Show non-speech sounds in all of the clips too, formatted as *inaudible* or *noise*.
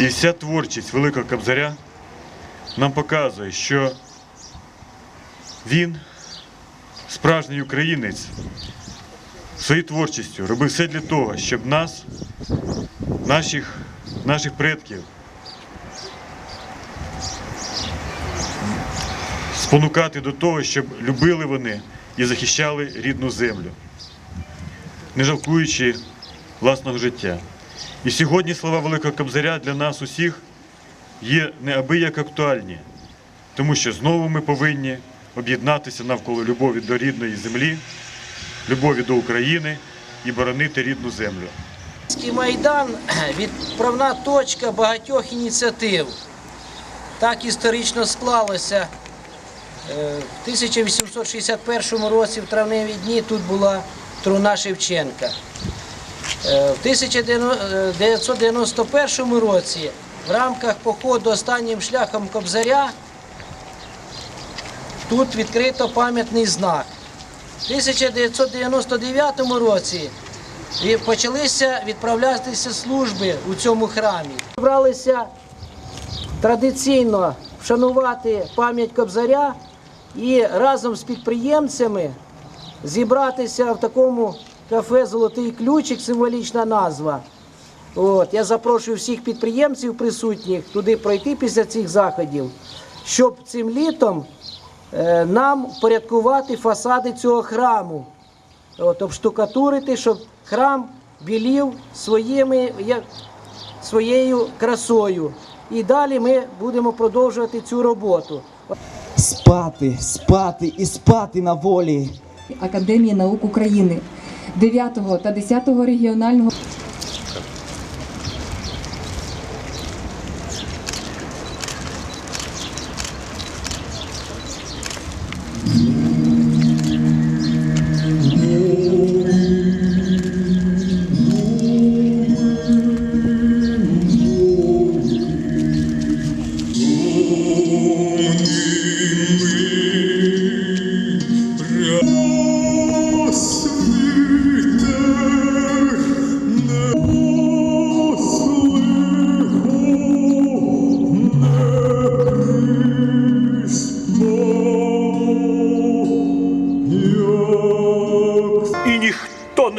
І вся творчість Великого Кобзаря нам показує, що він, справжній українець, своєю творчістю робив все для того, щоб нас, наших, наших предків, спонукати до того, щоб любили вони і захищали рідну землю, не жалкуючи власного життя. І сьогодні слова Великого Кобзаря для нас усіх є неабияк актуальні, тому що знову ми повинні об'єднатися навколо любові до рідної землі, любові до України і боронити рідну землю. Майдан *clears throat* відправна точка багатьох ініціатив. Так історично склалося. Е, В 1861 році, в травневі дні, тут була труна Шевченка. Е, В 1991 році в рамках походу останнім шляхом Кобзаря тут відкрито пам'ятний знак. В 1999 році почалися відправлятися служби у цьому храмі. Зібралися традиційно вшанувати пам'ять Кобзаря і разом з підприємцями зібратися в такому кафе Золотий ключик, символічна назва. От, я запрошую всіх підприємців присутніх туди пройти після цих заходів, щоб цим літом е, нам порядкувати фасади цього храму. От, обштукатурити, щоб храм білів своїми, як, своєю красою. І далі ми будемо продовжувати цю роботу. Спати, спати і спати на волі. Академії наук України 9 та 10 регіонального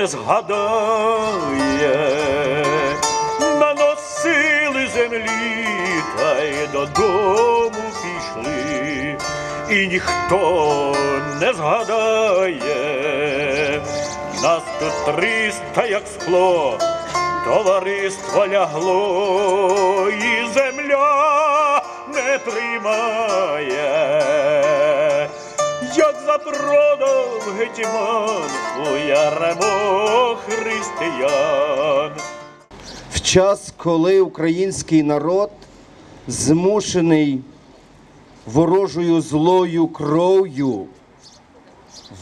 не згадає, наносили землі та й додому пішли, і ніхто не згадає, нас тут триста, як скло, товариство лягло, і земля не приймає. Як запродав гетьман у яремо християн. В час, коли український народ змушений ворожою злою кров'ю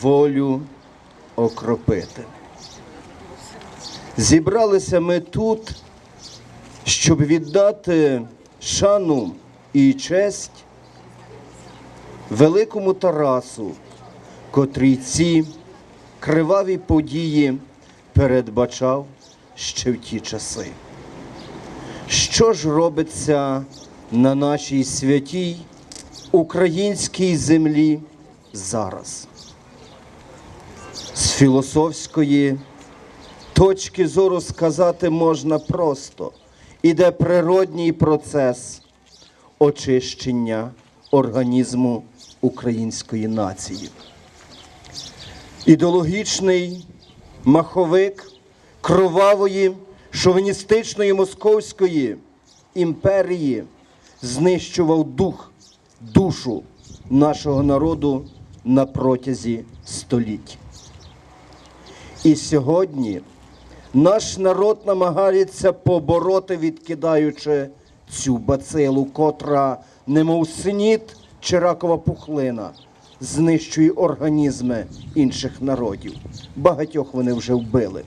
волю окропити. Зібралися ми тут, щоб віддати шану і честь великому Тарасу, котрий ці криваві події передбачав ще в ті часи. Що ж робиться на нашій святій українській землі зараз? З філософської точки зору сказати можна просто: іде природній процес очищення організму української нації. Ідеологічний маховик кровавої шовіністичної московської імперії знищував дух, душу нашого народу на протязі століть. І сьогодні наш народ намагається побороти, відкидаючи цю бацилу, котра, немов снід чи ракова пухлина, знищує організми інших народів. Багатьох вони вже вбили,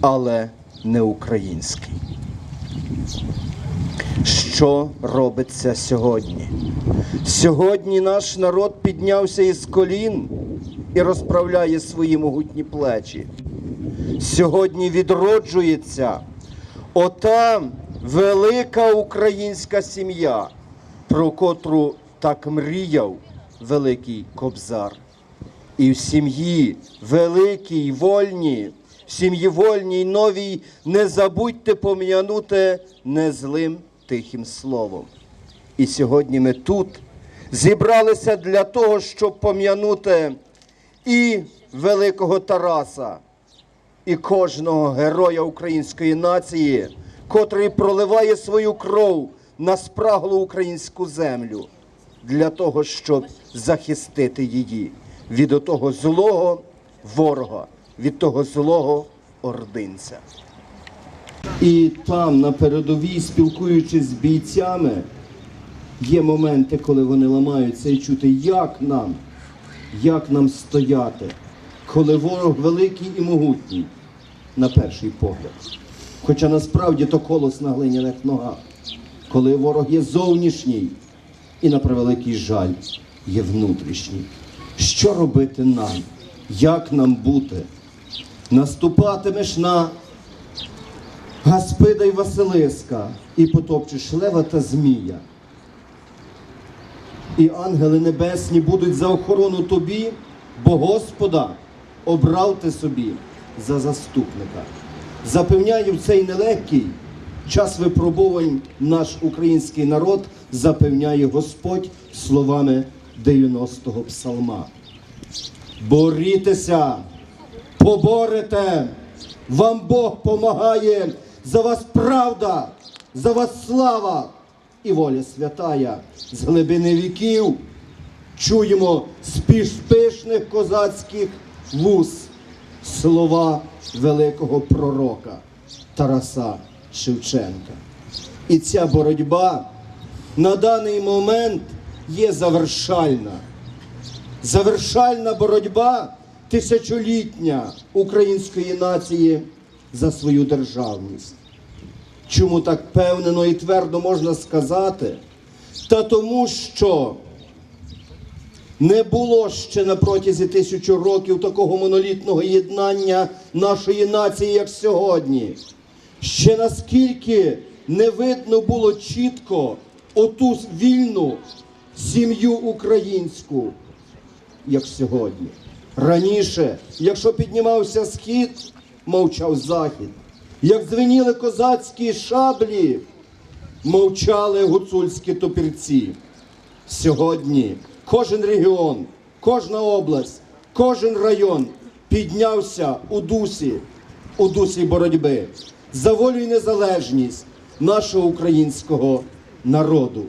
але не український. Що робиться сьогодні? Сьогодні наш народ піднявся із колін і розправляє свої могутні плечі. Сьогодні відроджується ота велика українська сім'я, про котру так мріяв великий кобзар. І в сім'ї великій, вольній, в сім'ї вольній, новій, не забудьте пом'янути незлим тихим словом. І сьогодні ми тут зібралися для того, щоб пом'янути і великого Тараса, і кожного героя української нації, котрий проливає свою кров на спраглу українську землю для того, щоб захистити її від того злого ворога, від того злого ординця. І там, на передовій, спілкуючись з бійцями, є моменти, коли вони ламаються і чути, як нам, як нам стояти, коли ворог великий і могутній, на перший погляд. Хоча насправді то колос на глиняних ногах, коли ворог є зовнішній і на превеликий жаль є внутрішній. Що робити нам? Як нам бути? Наступатимеш на Гаспида й Василиска і потопчеш лева та змія. І ангели небесні будуть за охорону тобі, бо Господа обрав ти собі за заступника. Запевняю, в цей нелегкий час випробувань наш український народ запевняє Господь словами 90-го псалма. Борітеся, поборете, вам Бог помагає, за вас правда, за вас слава і воля святая з глибини віків. Чуємо піш- козацьких вуз слова великого пророка Тараса Шевченка. І ця боротьба на даний момент є завершальна. Завершальна боротьба тисячолітня української нації за свою державність. Чому так певнено і твердо можна сказати? Та тому, що не було ще на протязі тисячу років такого монолітного єднання нашої нації, як сьогодні. Ще наскільки не видно було чітко оту вільну сім'ю українську, як сьогодні. Раніше, якщо піднімався схід, мовчав захід. Як дзвеніли козацькі шаблі, мовчали гуцульські топірці. Сьогодні кожен регіон, кожна область, кожен район піднявся у дусі, у дусі боротьби за волю і незалежність нашого українського народу.